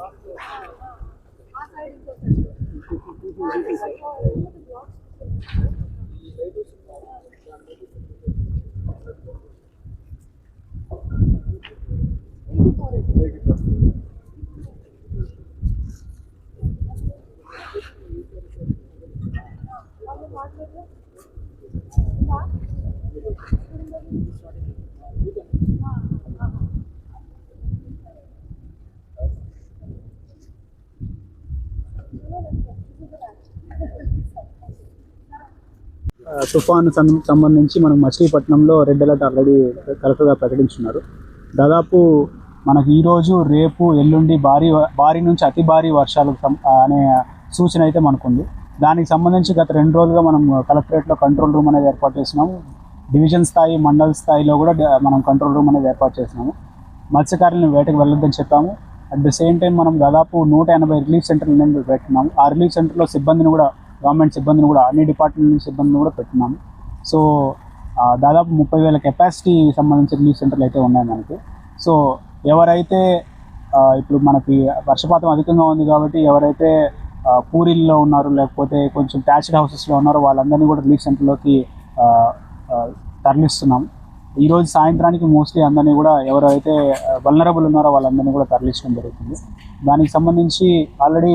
Thank you. తుఫాను సం- సంబంధించి మనం మచిలీపట్నంలో రెడ్ అలర్ట్ ఆల్రెడీ కలెక్టర్గా ప్రకటించున్నారు. దాదాపు మనకి ఈరోజు రేపు ఎల్లుండి భారీ భారీ నుంచి అతి భారీ వర్షాలు సం- అనే సూచన అయితే మనకుంది. దానికి సంబంధించి గత రెండు రోజులుగా మనం కలెక్టరేట్లో కంట్రోల్ రూమ్ అనేది ఏర్పాటు చేసినాము. డివిజన్ స్థాయి మండల స్థాయిలో కూడా మనం కంట్రోల్ రూమ్ అనేది ఏర్పాటు చేసినాము. మత్స్యకారులను వేటకు వెళ్ళొద్దని చెప్పాము. అట్ ద సేమ్ టైం మనం దాదాపు నూట ఎనభై రిలీఫ్ సెంటర్లు పెట్టినాము. ఆ రిలీఫ్ సెంటర్లో సిబ్బందిని కూడా గవర్నమెంట్ సిబ్బందిని కూడా అన్ని డిపార్ట్మెంట్ సిబ్బందిని కూడా పెట్టినాము. సో దాదాపు ముప్పై వేల కెపాసిటీ సంబంధించిన రిలీఫ్ సెంటర్లు అయితే ఉన్నాయి మనకి. సో ఎవరైతే ఇప్పుడు మనకి వర్షపాతం అధికంగా ఉంది కాబట్టి ఎవరైతే పూరిల్లో ఉన్నారు లేకపోతే కొంచెం ట్యాచ్డ్ హౌసెస్లో ఉన్నారో వాళ్ళందరినీ కూడా రిలీఫ్ సెంటర్లోకి తరలిస్తున్నాం ఈరోజు సాయంత్రానికి మోస్ట్లీ అందరినీ కూడా ఎవరైతే వల్నరబుల్ ఉన్నారో వాళ్ళందరినీ కూడా తరలించడం జరుగుతుంది. దానికి సంబంధించి ఆల్రెడీ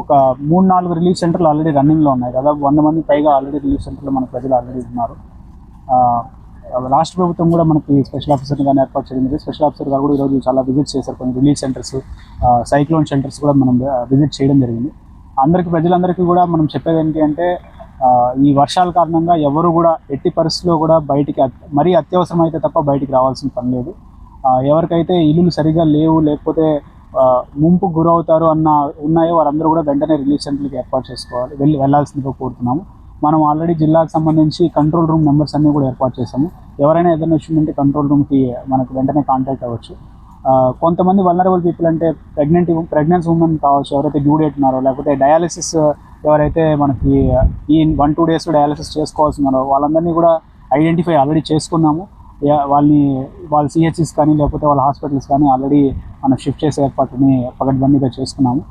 ఒక మూడు నాలుగు రిలీఫ్ సెంటర్లు ఆల్రెడీ రన్నింగ్లో ఉన్నాయి. దాదాపు వంద మంది పైగా ఆల్రెడీ రిలీఫ్ సెంటర్లు మన ప్రజలు ఆల్రెడీ ఉన్నారు. రాష్ట్ర ప్రభుత్వం కూడా మనకి స్పెషల్ ఆఫీసర్ కానీ ఏర్పాటు చేయడం స్పెషల్ ఆఫీసర్ గారు కూడా ఈరోజు చాలా విజిట్ చేశారు. కొన్ని రిలీఫ్ సెంటర్స్ సైక్లోన్ షెల్టర్స్ కూడా మనం విజిట్ చేయడం జరిగింది. అందరికీ ప్రజలందరికీ కూడా మనం చెప్పేది ఏంటి అంటే ఈ వర్షాల కారణంగా ఎవరు కూడా ఎట్టి పరిస్థితుల్లో కూడా బయటికి మరీ అత్యవసరం అయితే తప్ప బయటికి రావాల్సిన పని లేదు. ఎవరికైతే ఇల్లులు సరిగా లేవు లేకపోతే ముంపు గురవుతారు అన్న ఉన్నాయో వారందరూ కూడా వెంటనే రిలీఫ్ సెంటర్కి ఏర్పాటు చేసుకోవాలి. వెళ్ళి వెళ్ళాల్సిందిగా కోరుతున్నాము. మనం ఆల్రెడీ జిల్లాకు సంబంధించి కంట్రోల్ రూమ్ నెంబర్స్ అన్నీ కూడా ఏర్పాటు చేసాము ఎవరైనా ఏదైనా వచ్చిందంటే కంట్రోల్ రూమ్కి మనకు వెంటనే కాంటాక్ట్ అవ్వచ్చు. కొంతమంది వల్నరబుల్ పీపుల్ అంటే ప్రెగ్నెంట్ ప్రెగ్నెన్సీ ఉమెన్ కావచ్చు ఎవరైతే డ్యూ డేట్ ఉన్నారో లేకపోతే డయాలసిస్ ఎవరైతే మనకి ఈ వన్ టూ డేస్ డయాలసిస్ చేసుకోవాల్సి ఉన్నారో వాళ్ళందరినీ కూడా ఐడెంటిఫై ఆల్రెడీ చేసుకున్నాము. వాళ్ళని వాళ్ళ సిహెచ్ఎస్ కానీ లేకపోతే వాళ్ళ హాస్పిటల్స్ కానీ ఆల్రెడీ మనం షిఫ్ట్ చేసే ఏర్పాటుని పకడ్బందీగా చేసుకున్నాము.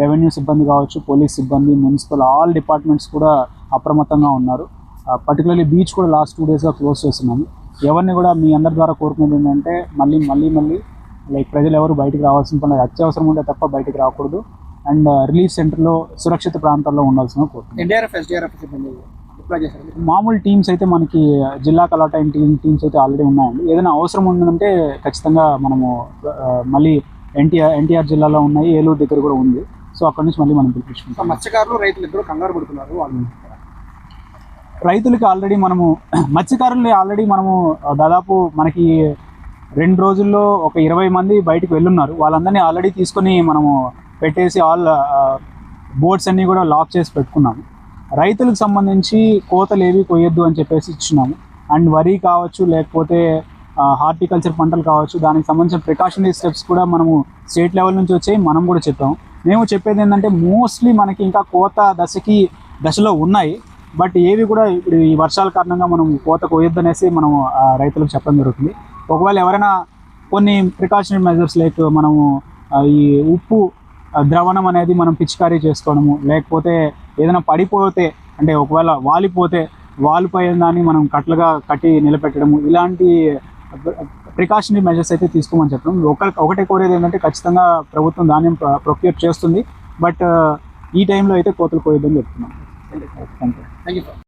రెవెన్యూ సిబ్బంది కావచ్చు పోలీస్ సిబ్బంది మున్సిపల్ ఆల్ డిపార్ట్మెంట్స్ కూడా అప్రమత్తంగా ఉన్నారు. పర్టికులర్లీ బీచ్ కూడా లాస్ట్ టూ డేస్గా క్లోజ్ చేస్తున్నాము. ఎవరిని కూడా మీ అందరి ద్వారా కోరుకునేది ఏంటంటే మళ్ళీ మళ్ళీ మళ్ళీ లైక్ ప్రజలు ఎవరు బయటికి రావాల్సిన పని అత్యవసరం ఉంటే తప్ప బయటికి రాకూడదు. అండ్ రిలీఫ్ సెంటర్లో సురక్షిత ప్రాంతాల్లో ఉండాల్సిన కోరుతున్నాను ఎన్డీఆర్ఎఫ్ ఎస్డీఆర్ఎఫ్ సిబ్బంది మామూలు టీమ్స్ అయితే మనకి జిల్లా అలాట్ అయిన టీమ్ టీమ్స్ అయితే ఆల్రెడీ ఉన్నాయండి. ఏదైనా అవసరం ఉందంటే ఖచ్చితంగా మనము మళ్ళీ ఎన్టీఆర్ ఎన్టీఆర్ జిల్లాలో ఉన్నాయి ఏలూరు దగ్గర కూడా ఉంది. సో అక్కడ నుంచి మళ్ళీ మనం పిలిపించుకుంటాం. మత్స్యకారులు రైతులు ఇద్దరు కంగారు పడుతున్నారు వాళ్ళు? రైతులకి ఆల్రెడీ మనము మత్స్యకారులు ఆల్రెడీ మనము దాదాపు మనకి రెండు రోజుల్లో ఒక ఇరవై మంది బయటకు వెళ్ళున్నారు. వాళ్ళందరినీ ఆల్రెడీ తీసుకొని మనము పెట్టేసి ఆల్ బోట్స్ అన్నీ కూడా లాక్ చేసి పెట్టుకున్నాము. రైతులకు సంబంధించి కోతలు ఏవి కొయ్యొద్దు అని చెప్పేసి ఇచ్చినాము. అండ్ వరి కావచ్చు లేకపోతే హార్టికల్చర్ పంటలు కావచ్చు దానికి సంబంధించిన ప్రికాషనరీ స్టెప్స్ కూడా మనము స్టేట్ లెవెల్ నుంచి వచ్చాయి మనం కూడా చెప్పాము. మేము చెప్పేది ఏంటంటే మోస్ట్లీ మనకి ఇంకా కోత దశకి దశలో ఉన్నాయి. బట్ ఏవి కూడా ఇప్పుడు ఈ వర్షాల కారణంగా మనం కోత కొయ్యొద్దనేసి మనం రైతులకు చెప్పడం జరుగుతుంది. ఒకవేళ ఎవరైనా కొన్ని ప్రికాషనరీ మెజర్స్ లైక్ మనము ఈ ఉప్పు ద్రవణం అనేది మనం పిచికారీ చేసుకోవడము. లేకపోతే ఏదైనా పడిపోతే అంటే ఒకవేళ వాలిపోతే వాలిపోయిన దాన్ని మనం కట్లుగా కట్టి నిలబెట్టడము. ఇలాంటి ప్రికాషనరీ మెజర్స్ అయితే తీసుకోమని చెప్పడం. ఒక ఒకటే కోరేది ఏంటంటే ఖచ్చితంగా ప్రభుత్వం ధాన్యం ప్రొక్యూర్ చేస్తుంది. బట్ ఈ టైంలో అయితే కోతలు కోయొద్దని చెప్తున్నాం. Thank you thank you sir